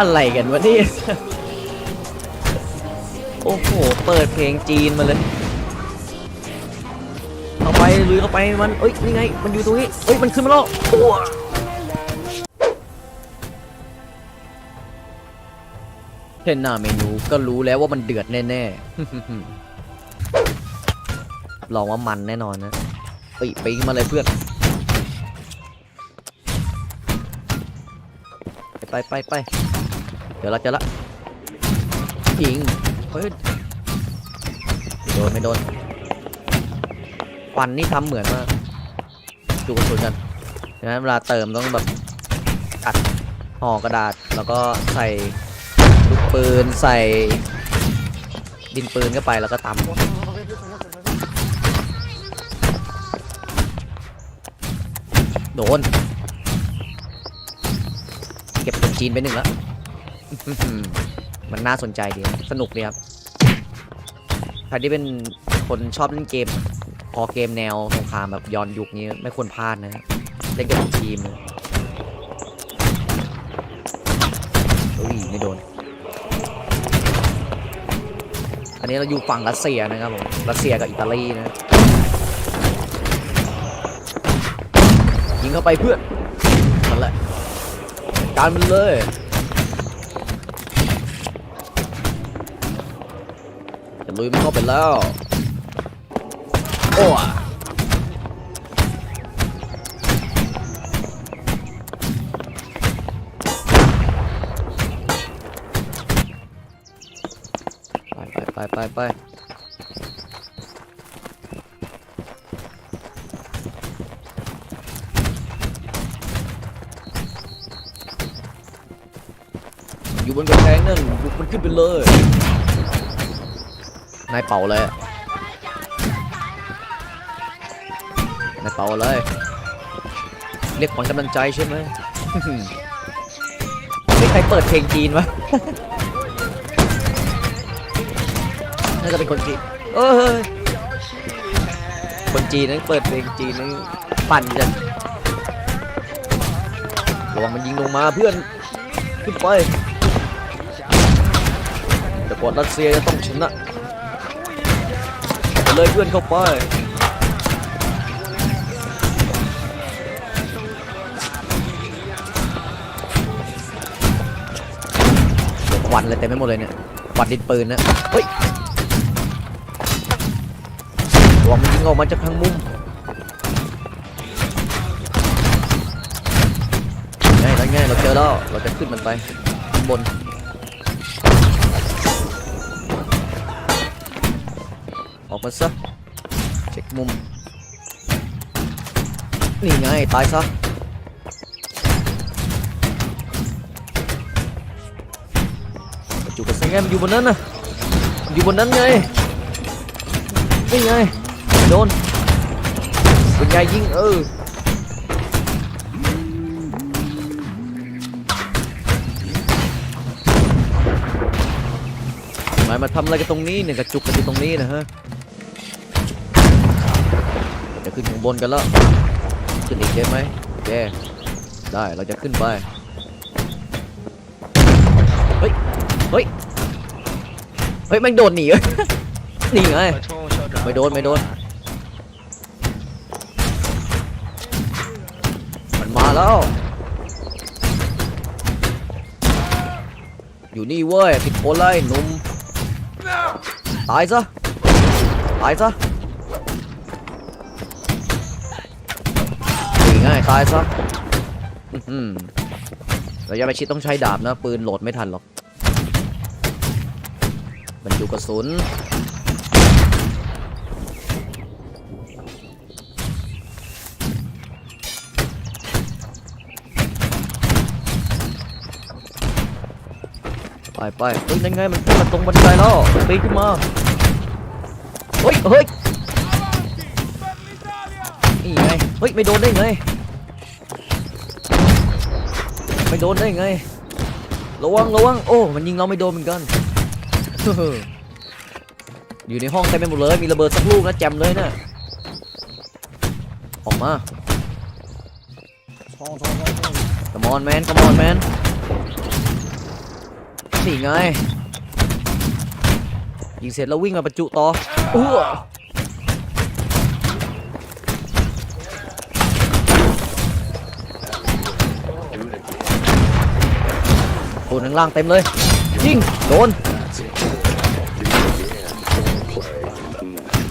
อะไรกันวะเนี่ยโอ้โห เปิดเพลงจีนมาเลย เข้าไปลุยเข้าไปมัน เอ้ย นี่ไง มันอยู่ตรงนี้ เอ้ย มันขึ้นมาแล้วอ้เห็นหน้าเมนูก็รู้แล้วว่ามันเดือดแน่ๆลองว่ามันแน่นอนนะเอ้ยปิงมาเลยเพื่อน ไปไปไป เดี๋ยวเราจะละยิงเฮ้ยโดนไม่โดนควันนี่ทำเหมือนว่าดูกระสุนกันดังนั้นเวลาเติมต้องแบบอัดห่อกระดาษแล้วก็ใส่ลูกปืนใส่ดินปืนเข้าไปแล้วก็ตำโดน เก็บคนจีนไปหนึ่งแล้ว มันน่าสนใจดีสนุกดีครับใครที่เป็นคนชอบเล่นเกม พอเกมแนวสงครามแบบย้อนยุคนี้ไม่ควรพลาดนะเล่นกับทีมเลยอุ้ยไม่โดน อันนี้เราอยู่ฝั่งรัสเซียนะครับผมรัสเซียกับอิตาลีนะยิงเข้าไปเพื่อนนั่นแหละการมันเลย ลุยมันเข้าไปแล้ว โอ้อะไปไปไปไปไปอยู่บนกระแพงนั่นบุกมันขึ้นไปเลย นายเป่าเลยนายเป่าเลย เรียกขวัญกำลังใจใช่ไหมไม่ใครเปิดเพลงจีนวะน่าจะเป็นคนจีนเอ้ยคนจีนนั้นเปิดเพลงจีนนั้นปั่นจังระวังมันยิงลงมาเพื่อนขึ้นไปแต่ก่อนรัสเซียจะต้องชนะ เลยเพื่อนเข้าไปควันเลยเต็มไปหมดเลยเนี่ยควันดินปืนนะเฮ้ยระวังมันยิงออกมาจากทางมุมง่ายแล้วง่ายเราเจอแล้วเราจะขึ้นมันไปข้างบน ออกมาซะ เช็คมุม นี่ไง ตายซะ จุกกระแสงมันอยู่บนนั้นนะอยู่บนนั้นไง นี่ไง โดนเป็นไงยิงเออหมายมาทำอะไรกันตรงนี้เนี่ยกระจุกกันอยู่ตรงนี้นะฮะ จะขึ้นข้างบนกันแล้วขึ้นอีกได้ไหมโอเคได้เราจะขึ้นไปเฮ้ยเฮ้ยเฮ้ยแม่งโดนหนีเว้ยหนีไงไม่โดนไม่โดนมันมาแล้ว อยู่นี่เว้ยผิดคนเลยหนุ่มตายซะตายซะ ตายซะระยะประชิดต้องใช้ดาบนะ ปืนโหลดไม่ทันหรอก บรรจุกระสุน ไปไปเฮ้ยนั่นไงมันขึ้นมาตรงบันไดแล้วปีนขึ้นมา เฮ้ย เฮ้ยนี่ไง เฮ้ย ไม่โดนได้ไง ไม่โดนได้ไง ระวังระวังโอ้ มันยิงเราไม่โดนเหมือนกัน อยู่ในห้องเต็มไปหมดเลย มีระเบิดสักลูกนะแจมเลยนะออกมา Come on man Come on man นี่ไง ยิงเสร็จแล้ววิ่งมาประจุต่ออ้ วโดนข้างล่างเต็มเลยยิงโดน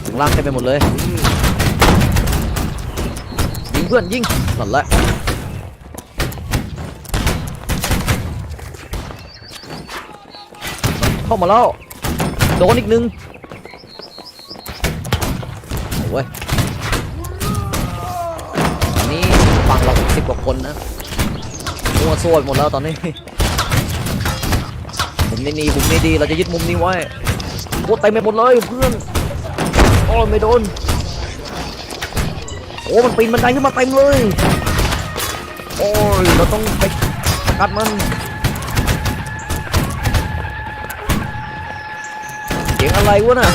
ข้างล่างเต็มไปหมดเลยยิงเพื่อนยิงนั่นแหละเข้ามาแล้วโดนอีกหนึ่งโอ้ยอันนี้ฝั่งเราสิบกว่าคนนะมัวโซ่หมดแล้วตอนนี้ มุมนี้ดีมุมนี้ดีเราจะยึดมุมนี้ไว้โอ้เต็มไปหมดเลยเพื่อนโอ้ไม่โดนโอ้มันปีนบันไดขึ้นมาเต็มเลยโอ้ยเราต้องไปกัดมันเสียงอะไรวะน่ะ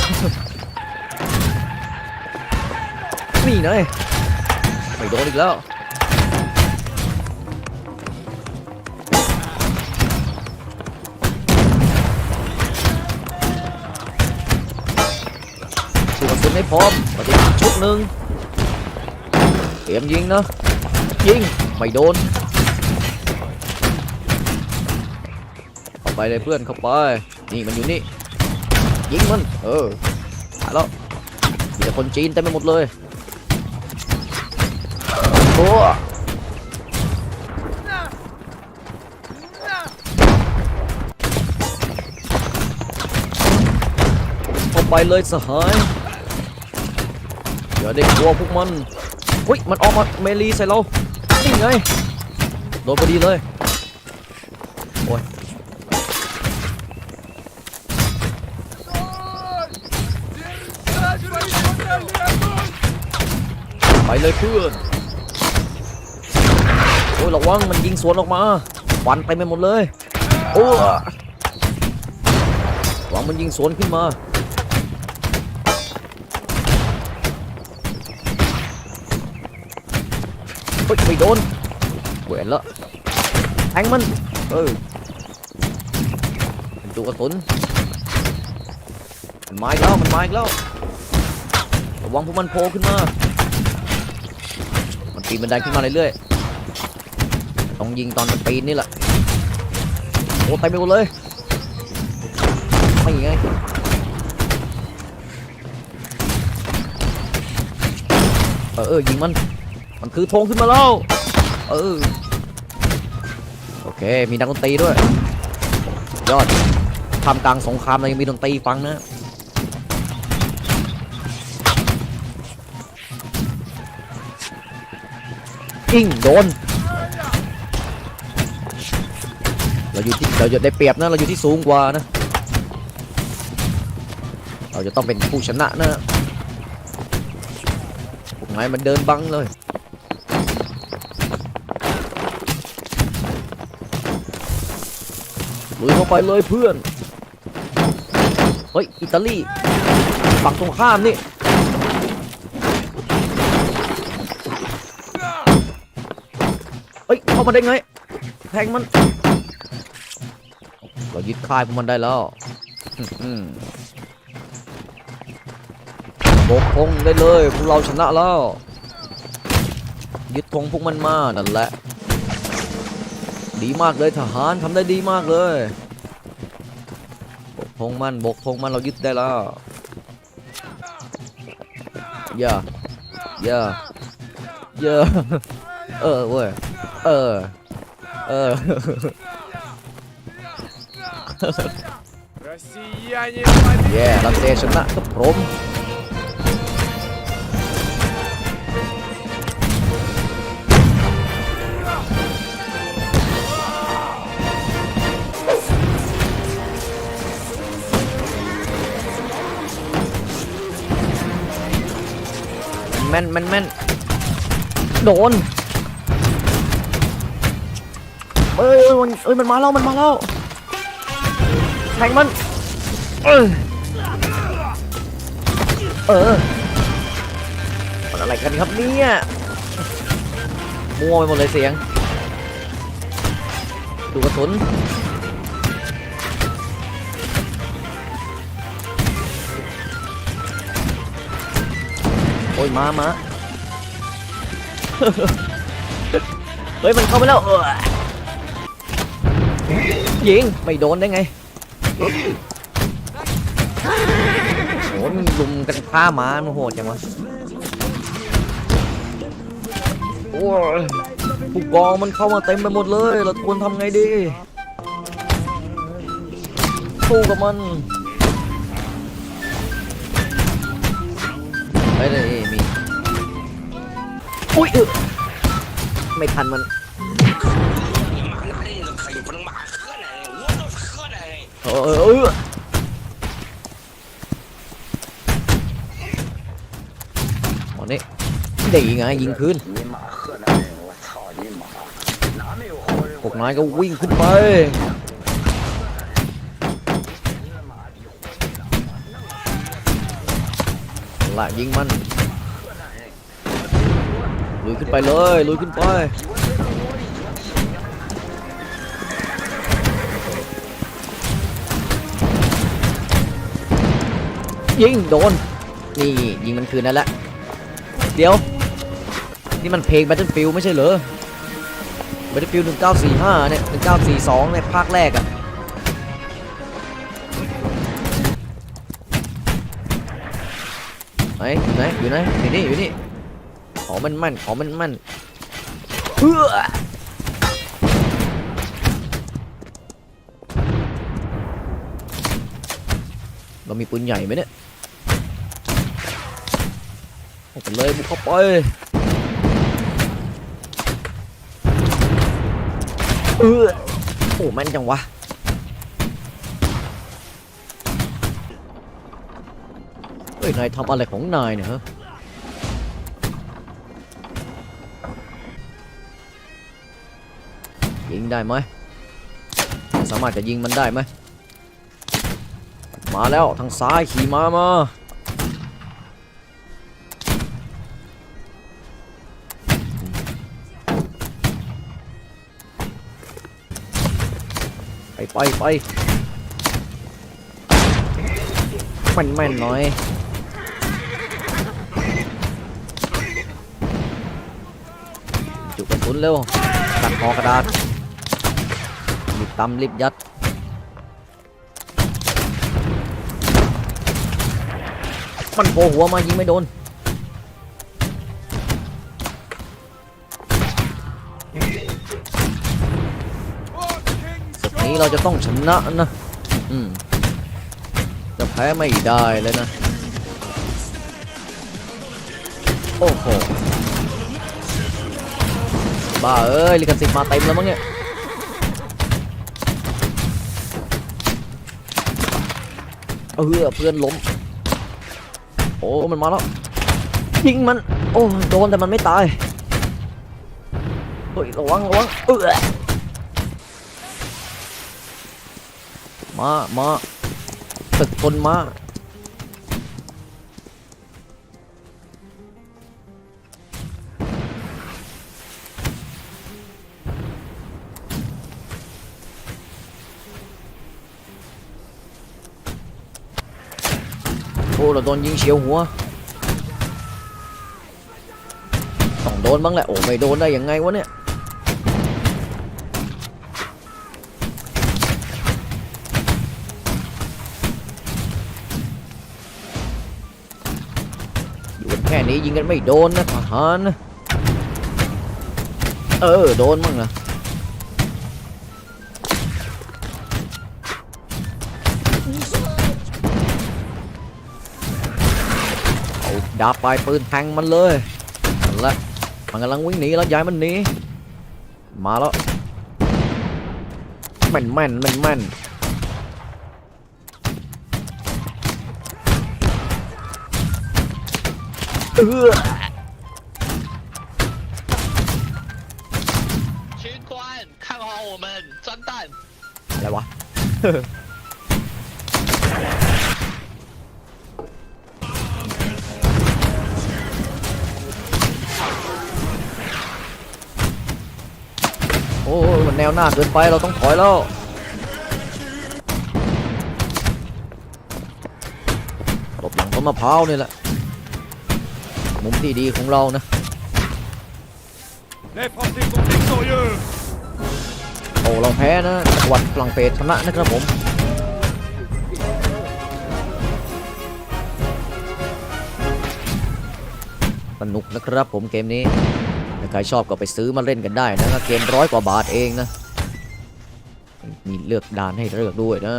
นี่ไงไม่โดนอีกแล้ว ให้พร้อมปฏิบัติชุดหนึ่งเตรียมยิงนะยิงไม่โดนเข้าไปเลยเพื่อนเข้าไปนี่มันอยู่นี่ยิงมันเออตาแล้วมีแต่คนจีนเต็มไปหมดเลยโอ้เข้าไปเลยสหาย อย่าได้กลัวพวกมันอุ้ยมันออกมาเมลีใส่เรานี่ไงโดนพอดีเลยโอ้ยไปเลยเพื่อนโอ้ยระวังมันยิงสวนออกมาควันเต็มไปหมดเลยโอ้ระวังมันยิงสวนขึ้นมา ยไม่โดนเวนละแทงมัน เออมันจุกระสุนมันมาอีกแล้ว มันมาอีกแล้วระวังพวกมันโผล่ขึ้นมา มันปีนบันไดขึ้นมาเรื่อยๆ ต้องยิงตอนมันปีนนี่แหละ โอ้เต็มไปหมดเลย ไม่ไงเออเออยิงมัน มันคือธงขึ้นมาแล้ว เออ โอเค มีนักดนตรีด้วย ยอดทำกลางสงครามเรายังมีดนตรีฟังนะยิงโดน เราอยู่ที่เราจะได้เปรียบนะ เราอยู่ที่สูงกว่านะ เราจะต้องเป็นผู้ชนะนะพวกนายมันเดินบังเลย ลุยเข้าไปเลยเพื่อน เฮ้ย อิตาลี ฝั่งตรงข้ามนี่เอ้ย เข้ามาได้ไง แทงมัน เรายึดค่ายพวกมันได้แล้วบกธงได้เลย พวกเราชนะแล้ว ยึดธงพวกมันมา นั่นแหละ ดีมากเลยทหารทำได้ดีมากเลยโบกธงมันโบกธงมันเรายึดได้แล้ว อย่า อย่า อย่า เออเว้ย เออ เออ Россияне แย่รัสเซียชนะครับผม ม่นแม่นแม่นโดนเอ้ยเอ้ยมันเอ้ยมันมาแล้วมันมาแล้วแทงมันเออเออมันอะไรกันครับเนี่ยมัวไปหมดเลยเสียง ดูกระสุน โอ้ยมามาเฮ้ยมันเข้าไปแล้วเออยิงไม่โดนได้ไงโหมันลุมกันฆ่าหมามันโหดจังวะโอ้ยผู้กองมันเข้ามาเต็มไปหมดเลยเราควรทำไงดีสู้กับมันเฮ้ยนี่มี อุ้ยไม่ทันมันเออเออวันนี้ได้ยังไงยิงพื้นพวกนายก็วิ่งขึ้นไปละยิงมัน ลุยขึ้นไปเลยลุยขึ้นไปยิงโดน นี่ยิงมันคืนนั่นแหละ เดี๋ยว นี่มันเพลง Battlefield ไม่ใช่เหรอ Battlefield 1945 เนี่ย 1942 เนี่ย ภาคแรกอะไหน อยู่ไหน อยู่ไหนอยู่นี่ อยู่นี่ ขอมันมั่นขอมันมั่นเฮ้อเรามีปืนใหญ่ไหมเนี่ยเอาไปเลยบุกเข้าไปเออโอ้แม่นจังวะเฮ้ยนายทำอะไรของนายเนี่ยฮะ งได้ไหมสามารถจะยิงมันได้ไหมมาแล้วทางซ้ายขี่มามาไปไปไปแม่นแม่นหน่อยจุกกระสุนเร็วตัดคอกระดาษ ตำรีบยัด มันโผล่หัวมายิงไม่โดน นี้เราจะต้องชนะนะ อืม จะแพ้ไม่ได้เลยนะ โอ้โห บ้าเอ้ยลิขสิทธิ์มาเต็มแล้วมั้งเนี่ย เออเพื่อนล้ม โอ้มันมาแล้วยิงมัน โอ้โดนแต่มันไม่ตาย เฮ้ยระวังระวังเออมามาตึกคนมา เราโดนยิงเฉียวหัวต้องโดนบ้างแหละโอ้ไม่โดนได้ยังไงวะเนี่ยอยู่กันแค่นี้ยิงกันไม่โดนนะทหารเออโดนมั่งนะ ดาบปลายปืนแทงมันเลยนั่นแหละมันกำลังวิ่งหนีแล้วย้ายมันหนีมาแล้วแม่นแม่นแม่นแม่นเออ 军官，看好我们，钻弹！ อะไรวะ มันแนวหน้าเกินไปเราต้องถอยแล้วหลบหลังต้นมะพร้าวนี่แหละ มุมที่ดีของเรานะ Les Français sont victorieux โอ้เราแพ้นะจังหวัดฝรั่งเศสชนะนะครับผมสนุกนะครับผมเกมนี้ ถ้าใครชอบก็ไปซื้อมาเล่นกันได้นะเกมร้อยกว่าบาทเองนะ มีเลือกด่านให้เลือกด้วยนะ